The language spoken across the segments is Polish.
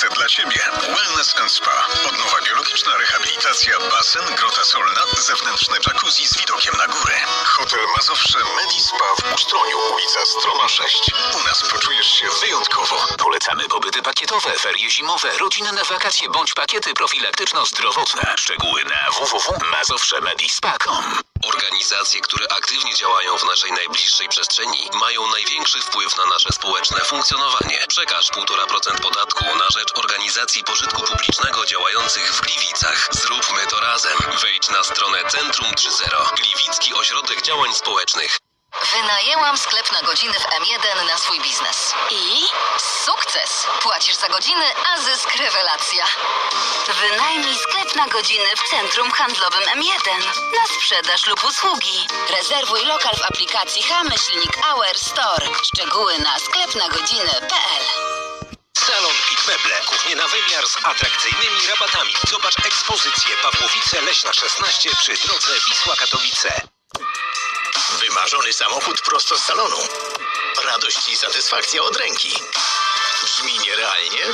miejsce dla Ciebie. Wellness and Spa. Odnowa biologiczna, rehabilitacja, basen, grota solna, zewnętrzne jacuzzi z widokiem na górę. Hotel Mazowsze Medispa w Ustroniu, ulica Stroma 6. U nas poczujesz się wyjątkowo. Polecamy pobyty pakietowe, ferie zimowe, rodzinne wakacje bądź pakiety profilaktyczno-zdrowotne. Szczegóły na www.mazowszemedispa.com Organizacje, które aktywnie działają w naszej najbliższej przestrzeni, mają największy wpływ na nasze społeczne funkcjonowanie. Przekaż 1,5% podatku na rzecz organizacji pożytku publicznego działających w Gliwicach. Zróbmy to razem. Wejdź na stronę Centrum 3.0. Gliwicki Ośrodek Działań Społecznych. Wynajęłam sklep na godziny w M1 na swój biznes. I? Sukces! Płacisz za godziny, a zysk rewelacja. Wynajmij sklep na godziny w centrum handlowym M1 na sprzedaż lub usługi. Rezerwuj lokal w aplikacji H-Myślnik Hour Store. Szczegóły na sklepnagodziny.pl Salon Pik Meble. Kuchnie na wymiar z atrakcyjnymi rabatami. Zobacz ekspozycję Pawłowice Leśna 16 przy drodze Wisła-Katowice. Wymarzony samochód prosto z salonu. Radość i satysfakcja od ręki. Brzmi nierealnie?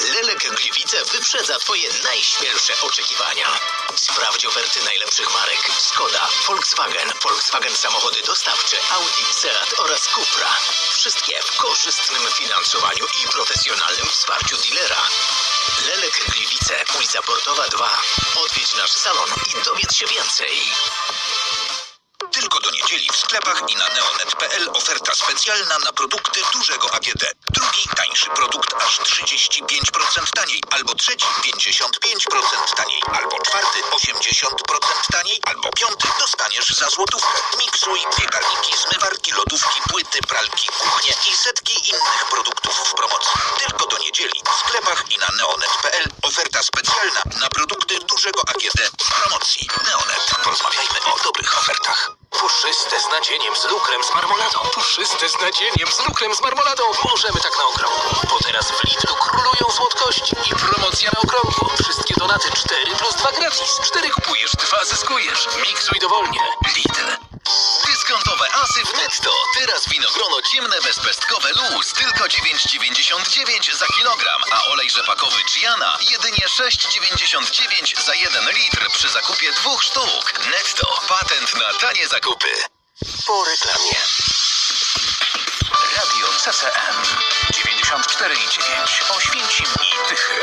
Lelek Gliwice wyprzedza Twoje najśmielsze oczekiwania. Sprawdź oferty najlepszych marek Skoda, Volkswagen, Volkswagen samochody dostawcze, Audi, Seat oraz Cupra. Wszystkie w korzystnym finansowaniu i profesjonalnym wsparciu dealera. Lelek Gliwice, ulica Portowa 2. Odwiedź nasz salon i dowiedz się więcej. Tylko do niedzieli w sklepach i na neonet.pl oferta specjalna na produkty dużego AGD. Produkt aż 35% taniej, albo trzeci 55% taniej, albo czwarty 80% taniej, albo piąty dostaniesz za złotówkę. Miksuj piekarniki, zmywarki, lodówki, płyty, pralki, kuchnie i setki innych produktów w promocji. Tylko do niedzieli w sklepach i na neonet.pl oferta specjalna na produkty dużego AGD w promocji. Neonet. Porozmawiajmy o dobrych nadzieniem z lukrem z marmoladą. Puszyste z nadzieniem z lukrem z marmoladą. Możemy tak na okrągło. Bo teraz w Lidlu królują słodkości i promocja na okrągło. Wszystkie donaty 4 plus 2 gratis. 4 kupujesz, 2 zyskujesz. Miksuj dowolnie. Lidl. Dyskontowe asy w netto. Teraz winogrono ciemne bezpestkowe luz tylko 9,99 za kilogram, a olej rzepakowy Giana jedynie 6,99 za 1 litr przy zakupie dwóch sztuk. Netto. Patent na tanie zakupy. Po reklamie. Radio CCM 94,9 Oświęcim i Tychy.